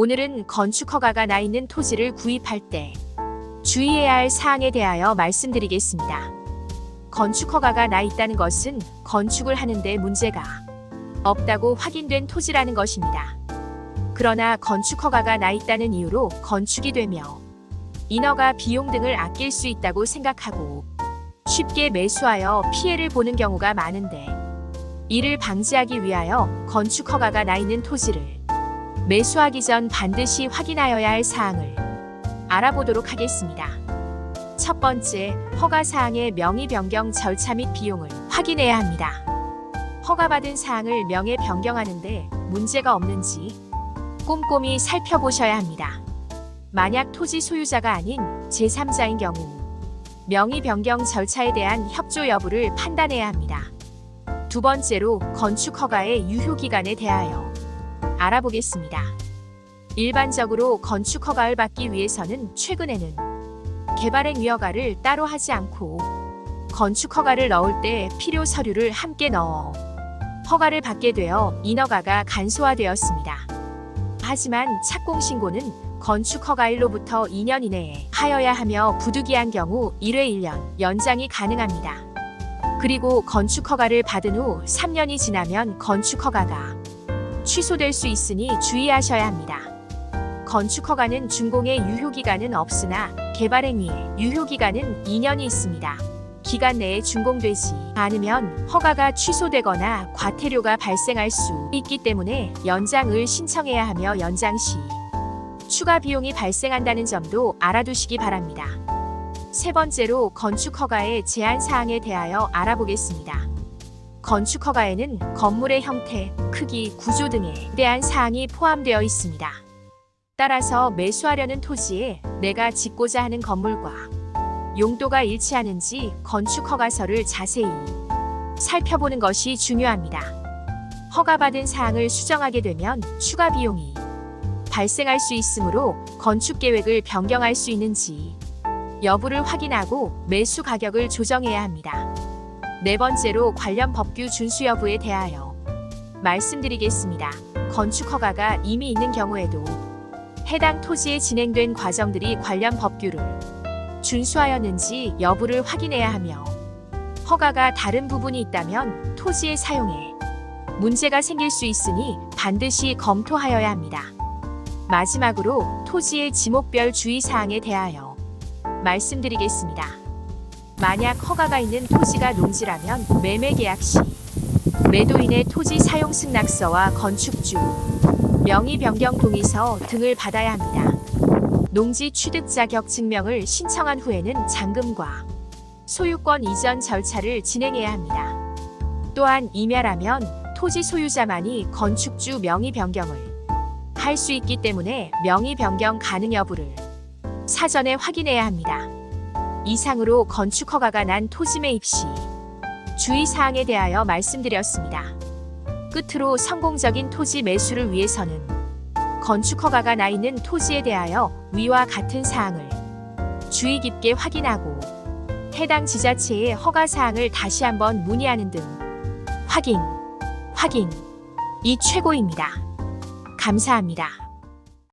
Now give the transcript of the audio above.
오늘은 건축 허가가 나 있는 토지를 구입할 때 주의해야 할 사항에 대하여 말씀드리겠습니다. 건축 허가가 나 있다는 것은 건축을 하는데 문제가 없다고 확인된 토지라는 것입니다. 그러나 건축 허가가 나 있다는 이유로 건축이 되며 인허가 비용 등을 아낄 수 있다고 생각하고 쉽게 매수하여 피해를 보는 경우가 많은데 이를 방지하기 위하여 건축 허가가 나 있는 토지를 매수하기 전 반드시 확인하여야 할 사항을 알아보도록 하겠습니다. 첫 번째, 허가 사항의 명의 변경 절차 및 비용을 확인해야 합니다. 허가받은 사항을 명예 변경하는데 문제가 없는지 꼼꼼히 살펴보셔야 합니다. 만약 토지 소유자가 아닌 제3자인 경우 명의 변경 절차에 대한 협조 여부를 판단해야 합니다. 두 번째로 건축 허가의 유효 기간에 대하여 알아보겠습니다. 일반적으로 건축 허가를 받기 위해서는 최근에는 개발행 위허가를 따로 하지 않고 건축 허가를 넣을 때 필요 서류를 함께 넣어 허가를 받게 되어 인허가가 간소화되었습니다. 하지만 착공 신고는 건축 허가일로부터 2년 이내에 하여야 하며 부득이한 경우 1회 1년 연장이 가능합니다. 그리고 건축 허가를 받은 후 3년이 지나면 건축 허가가 취소될 수 있으니 주의하셔야 합니다. 건축 허가는 준공의 유효 기간은 없으나 개발행위의 유효 기간은 2년이 있습니다. 기간 내에 준공되지 않으면 허가가 취소되거나 과태료가 발생할 수 있기 때문에 연장을 신청해야 하며 연장 시 추가 비용이 발생한다는 점도 알아두시기 바랍니다. 세 번째로 건축 허가의 제한 사항에 대하여 알아보겠습니다. 건축 허가에는 건물의 형태, 크기, 구조 등에 대한 사항이 포함되어 있습니다. 따라서 매수하려는 토지에 내가 짓고자 하는 건물과 용도가 일치하는지 건축 허가서를 자세히 살펴보는 것이 중요합니다. 허가받은 사항을 수정하게 되면 추가 비용이 발생할 수 있으므로 건축 계획을 변경할 수 있는지 여부를 확인하고 매수 가격을 조정해야 합니다. 네 번째로 관련 법규 준수 여부에 대하여 말씀드리겠습니다. 건축 허가가 이미 있는 경우에도 해당 토지에 진행된 과정들이 관련 법규를 준수하였는지 여부를 확인해야 하며 허가가 다른 부분이 있다면 토지의 사용에 문제가 생길 수 있으니 반드시 검토하여야 합니다. 마지막으로 토지의 지목별 주의사항에 대하여 말씀드리겠습니다. 만약 허가가 있는 토지가 농지라면 매매 계약 시 매도인의 토지 사용 승낙서와 건축주, 명의 변경 동의서 등을 받아야 합니다. 농지 취득 자격 증명을 신청한 후에는 잔금과 소유권 이전 절차를 진행해야 합니다. 또한 임야라면 토지 소유자만이 건축주 명의 변경을 할 수 있기 때문에 명의 변경 가능 여부를 사전에 확인해야 합니다. 이상으로 건축 허가가 난 토지 매 입 시 주의 사항에 대하여 말씀드렸습니다. 끝으로 성공적인 토지 매수를 위해서는 건축 허가가 나 있는 토지에 대하여 위와 같은 사항을 주의 깊게 확인하고 해당 지자체의 허가 사항을 다시 한번 문의하는 등 확인, 확인, 이 최고입니다. 감사합니다.